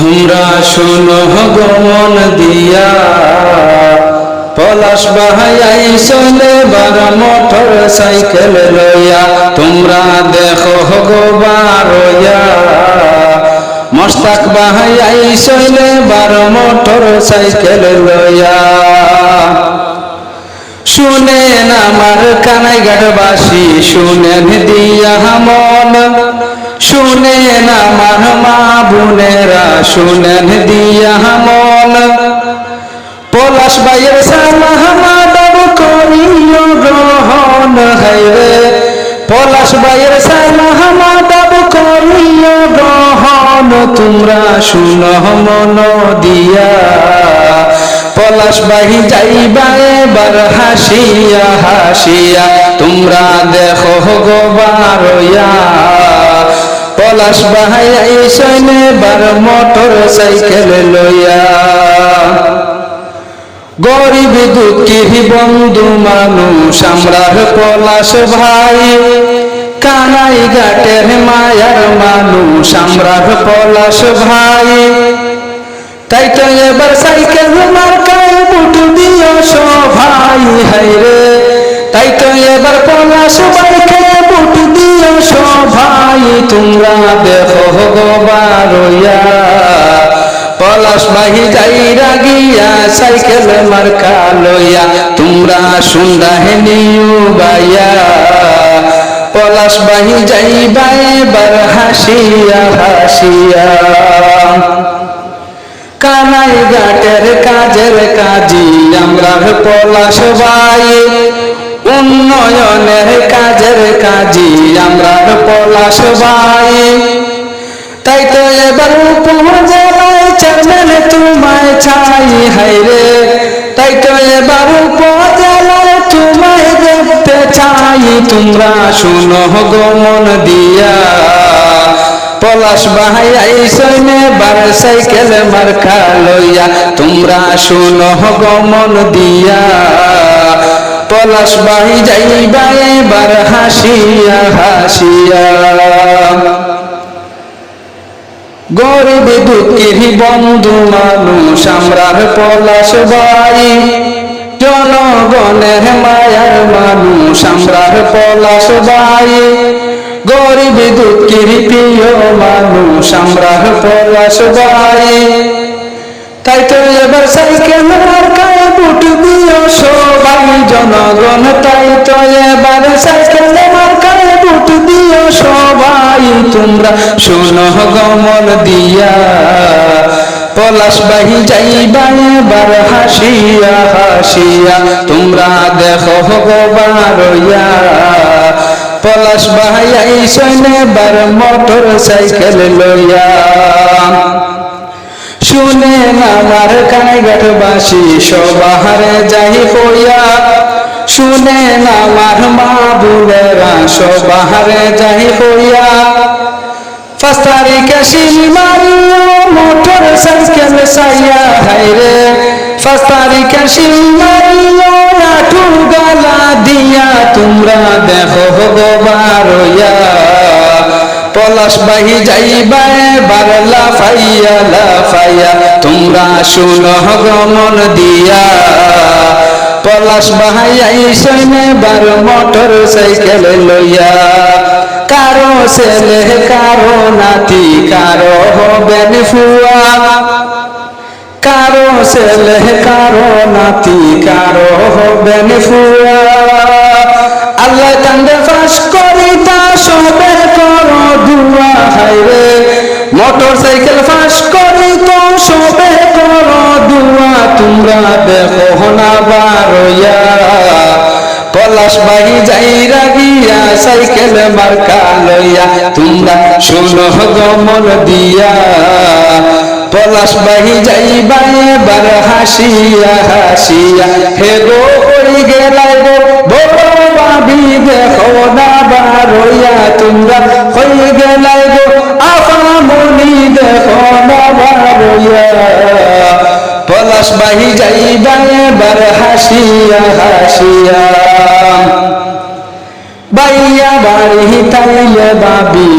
তোমরা শোনো গমন দিয়া। পলাশ বাহাই চলে বারা মোটর সাইকেল লইয়া। তোমরা দেখো গো মস্তাক বাহাই চলে বার মোটর সাইকেল লইয়া। শুনেন আমার কানাই গাড়বাসী শুনেন দিয়া মন। শুনেন আমার মা বোনেরা, শুনেন দিয়া মন। পলাশ বাইয়ের সালামা দাব করিও গ্রহণ হাইরে পলাশ বাইয়ের সালামা দাব করিও গ্রহণ, তোমরা শুন মন দিয়া। পলাশ বাহি যাইবা এবার হাসিয়া হাসিয়া, তোমরা দেখো গো বারয়া। পলাশ বাহাই আইসনে বার মোটর সাইকেল লইয়া। গরিব দুঃখী বন্ধু মানুষ আমরার পলাশ ভাই। কানাই ঘাটের মায়ার মানুষ আমরার পলাশ ভাই। তাই তো এবার সাইকেল মার্কায় বুট দিও সভাই হাইরে তাই তো এবার পলাশ তোমরা দেখো গো বারয়া পলাশ বাহি যাই রাগিয়া সাইকেল মার্কা লইয়া, তোমরা সুন্দা হেনিউ বাইয়া পলাশ বাহি যাই বার হাসিয়া হাসিয়া। কানাই ঘাটের কাজের কাজী আমরা পলাশ ভাই। উন্নয়নের কাজের কাজী আমরা পলাশ ভাই। তাই তো এবার উপজেলায় চেয়ারম্যান তোমায় চাই হাইরে তাই তো এবার উপজেলায় তোমায় দেখতে চাই, তোমরা শুনো গমন দিয়া। পলাশ বাহাই আইসনে বার সাইকেল মার্কা লইয়া, তোমরা শুনো গমন দিয়া। পলাশ বাহি যাইবা এবার হাসিয়া হাসিয়া। গরিব দুঃখী বন্ধু মানুষ, আমরার পলাশ ভাই জনগণের মায়ার মানুষ, আমরার পলাশ ভাই গরিব দুঃখীর প্রিয় মানুষ, আমরার পলাশ ভাই তাই তো এবার সাইকেল মার্কায় বুট দিও সবাই জনগণ, তাই তো এবার সাইকেল মার্কায় বুট দিও সবাই। তোমরা শোনো গমন দিয়া। পলাশ বাহি যাইবা এবার হাসিয়া হাসিয়া। তোমরা দেখো ভগবারয়া পলাশ বাহাই আইসনে বার মোটর সাইকেল লইয়া। শুনে আমার কানাইঘাটবাসী সবাহারে যাই হইয়া শুনে আমার মা বুলেরা সবাহারে যাই হইয়া পাঁচ তারিখে শিলমারিও মোটর সাইকেল সাইয়া হাইরে পাঁচ তারিখে শিলমারিও লাঠু গালা দিয়া তোমরা দেখো ভগবারয়া পলাশ বাহি যাইবা এবার লাফাইয়া লাফাইয়া তোমরা শুনো গমন দিয়া। পলাশ বাহাই আইসনে বার মোটর সাইকেল লইয়া। কারও ছেলে, কারও নাতি, কারও হবেন ফুয়া। কারও ছেলে, কারও নাতি, কারও হবেন ফুয়া। আল্লাহ কান্দে ফাঁস করি সাইকেল ফাঁস করি তো সবে করো দুয়া, তোমরা দেখো না বারয়া। পলাশ বাহি যাই রাগিয়া সাইকেল মার্কা লইয়া, তোমরা শুনো গমন দিয়া। পলাশ বাহি যাইবা এবার হাসিয়া হাসিয়া, হে গো ওই গেলাই গো, বড় ভাবি দেখো না বারইয়া তোমরা হই গেলাই গো আফামনি পলাশ বাহি যাইবা এবার হাসিয়া হাসিয়া। বাইয়া বাড়ি তাইলে বাবি।